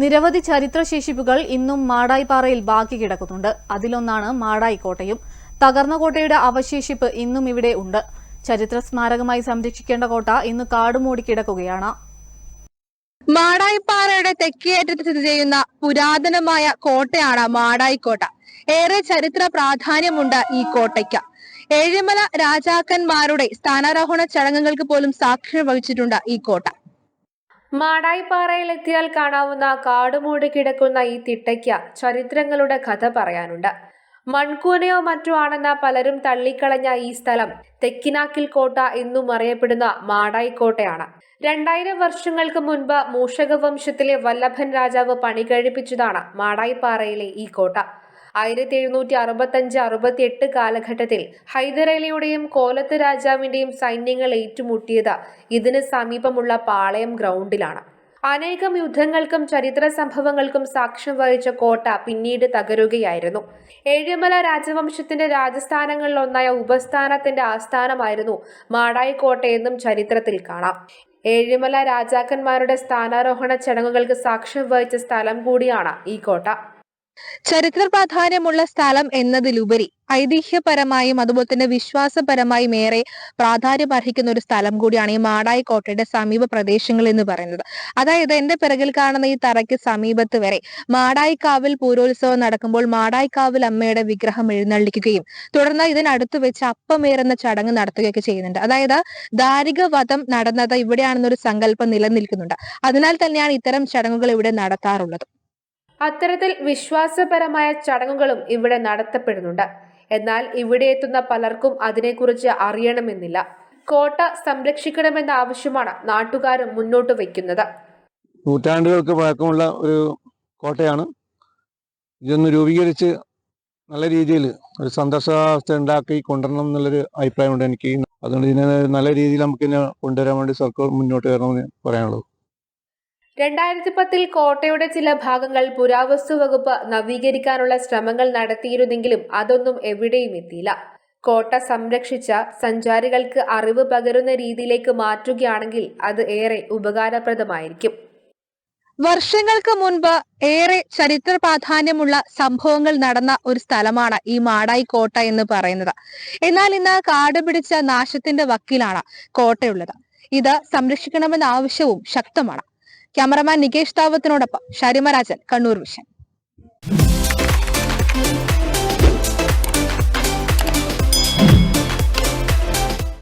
നിരവധി ചരിത്രശേഷിപ്പുകൾ ഇന്നും മാടായിപ്പാറയിൽ ബാക്കി കിടക്കുന്നുണ്ട്. അതിലൊന്നാണ് മാടായി കോട്ടയും തകർന്ന കോട്ടയുടെ അവശേഷിപ്പ് ഇന്നും ഇവിടെ ഉണ്ട്. ചരിത്ര സ്മാരകമായി സംരക്ഷിക്കേണ്ട കോട്ട ഇന്ന് കാടുമൂടി കിടക്കുകയാണ്. മാടായിപ്പാറയുടെ തെക്കേയറ്റത്ത് സ്ഥിതി ചെയ്യുന്ന പുരാതനമായ കോട്ടയാണ് മാടായിക്കോട്ട. ഏറെ ചരിത്ര പ്രാധാന്യമുണ്ട് ഈ കോട്ടയ്ക്ക്. ഏഴിമല രാജാക്കന്മാരുടെ സ്ഥാനാരോഹണ ചടങ്ങുകൾക്ക് പോലും സാക്ഷ്യം വഹിച്ചിട്ടുണ്ട് ഈ കോട്ട. മാടായിപ്പാറയിൽ എത്തിയാൽ കാണാവുന്ന കാടുമൂടി കിടക്കുന്ന ഈ തിട്ടയ്ക്ക് ചരിത്രങ്ങളുടെ കഥ പറയാനുണ്ട്. മൺകൂനയോ മറ്റോ ആണെന്ന പലരും തള്ളിക്കളഞ്ഞ ഈ സ്ഥലം തെക്കിനാക്കിൽ കോട്ട എന്നും അറിയപ്പെടുന്ന മാടായിക്കോട്ടയാണ്. രണ്ടായിരം വർഷങ്ങൾക്ക് മുൻപ് മൂഷക വംശത്തിലെ വല്ലഭൻ രാജാവ് പണി കഴിപ്പിച്ചതാണ് മാടായിപ്പാറയിലെ ഈ കോട്ട. ആയിരത്തി എഴുന്നൂറ്റി അറുപത്തഞ്ച് അറുപത്തി എട്ട് കാലഘട്ടത്തിൽ ഹൈദരലിയുടെയും കോലത്ത് രാജാവിന്റെയും സൈന്യങ്ങൾ ഏറ്റുമുട്ടിയത് ഇതിന് സമീപമുള്ള പാളയം ഗ്രൗണ്ടിലാണ്. അനേകം യുദ്ധങ്ങൾക്കും ചരിത്ര സംഭവങ്ങൾക്കും സാക്ഷ്യം വഹിച്ച കോട്ട പിന്നീട് തകരുകയായിരുന്നു. ഏഴിമല രാജവംശത്തിന്റെ രാജസ്ഥാനങ്ങളിലൊന്നായ ഉപസ്ഥാനത്തിന്റെ ആസ്ഥാനമായിരുന്നു മാടായി കോട്ടയെന്നും ചരിത്രത്തിൽ കാണാം. ഏഴിമല രാജാക്കന്മാരുടെ സ്ഥാനാരോഹണ ചടങ്ങുകൾക്ക് സാക്ഷ്യം വഹിച്ച സ്ഥലം കൂടിയാണ് ഈ കോട്ട. ചരിത്ര പ്രാധാന്യമുള്ള സ്ഥലം എന്നതിലുപരി ഐതിഹ്യപരമായും അതുപോലെ തന്നെ വിശ്വാസപരമായും ഏറെ പ്രാധാന്യം അർഹിക്കുന്ന ഒരു സ്ഥലം കൂടിയാണ് ഈ മാടായി കോട്ടയുടെ സമീപ പ്രദേശങ്ങൾ എന്ന് പറയുന്നത്. അതായത് എന്റെ പിറകിൽ കാണുന്ന ഈ തറയ്ക്ക് സമീപത്ത് വരെ മാടായിക്കാവിൽ പൂരോത്സവം നടക്കുമ്പോൾ മാടായിക്കാവിൽ അമ്മയുടെ വിഗ്രഹം എഴുന്നള്ളിക്കുകയും തുടർന്ന് ഇതിനടുത്ത് വെച്ച് അപ്പമേറുന്ന ചടങ്ങ് നടത്തുകയൊക്കെ ചെയ്യുന്നുണ്ട്. അതായത് ദാരിക വധം നടന്നത് ഇവിടെയാണെന്നൊരു സങ്കല്പം നിലനിൽക്കുന്നുണ്ട്. അതിനാൽ തന്നെയാണ് ഇത്തരം ചടങ്ങുകൾ ഇവിടെ നടത്താറുള്ളത്. അത്തരത്തിൽ വിശ്വാസപരമായ ചടങ്ങുകളും ഇവിടെ നടത്തപ്പെടുന്നുണ്ട്. എന്നാൽ ഇവിടെ എത്തുന്ന പലർക്കും അതിനെക്കുറിച്ച് അറിയണമെന്നില്ല. കോട്ട സംരക്ഷിക്കണമെന്ന ആവശ്യമാണ് നാട്ടുകാരും മുന്നോട്ട് വയ്ക്കുന്നത്. നൂറ്റാണ്ടുകൾക്ക് പഴക്കമുള്ള ഒരു കോട്ടയാണ്. ഇതൊന്ന് രൂപീകരിച്ച് നല്ല രീതിയിൽ ഒരു സന്തോഷാവസ്ഥ ഉണ്ടാക്കി കൊണ്ടുവരണം എന്നുള്ളൊരു അഭിപ്രായമുണ്ട് എനിക്ക്. അതുകൊണ്ട് ഇതിനെ നല്ല രീതിയിൽ നമുക്ക് ഇതിനെ കൊണ്ടുവരാൻ വേണ്ടി സർക്കാർ മുന്നോട്ട് വരണമെന്ന് പറയാനുള്ളൂ. രണ്ടായിരത്തി പത്തിൽ കോട്ടയുടെ ചില ഭാഗങ്ങൾ പുരാവസ്തു വകുപ്പ് നവീകരിക്കാനുള്ള ശ്രമങ്ങൾ നടത്തിയിരുന്നെങ്കിലും അതൊന്നും എവിടെയും എത്തിയില്ല. കോട്ട സംരക്ഷിച്ച സഞ്ചാരികൾക്ക് അറിവ് പകരുന്ന രീതിയിലേക്ക് മാറ്റുകയാണെങ്കിൽ അത് ഏറെ ഉപകാരപ്രദമായിരിക്കും. വർഷങ്ങൾക്ക് മുൻപ് ഏറെ ചരിത്ര പ്രാധാന്യമുള്ള സംഭവങ്ങൾ നടന്ന ഒരു സ്ഥലമാണ് ഈ മാടായി കോട്ട എന്ന് പറയുന്നത്. എന്നാൽ ഇന്ന് കാട് പിടിച്ച നാശത്തിന്റെ വക്കിലാണ് കോട്ടയുള്ളത്. ഇത് സംരക്ഷിക്കണമെന്ന ആവശ്യവും ശക്തമാണ്. ക്യാമറമാൻ നികേഷ് താവത്തിനോടൊപ്പം ഷരിമരാജൻ കണ്ണൂർ വിഷൻ.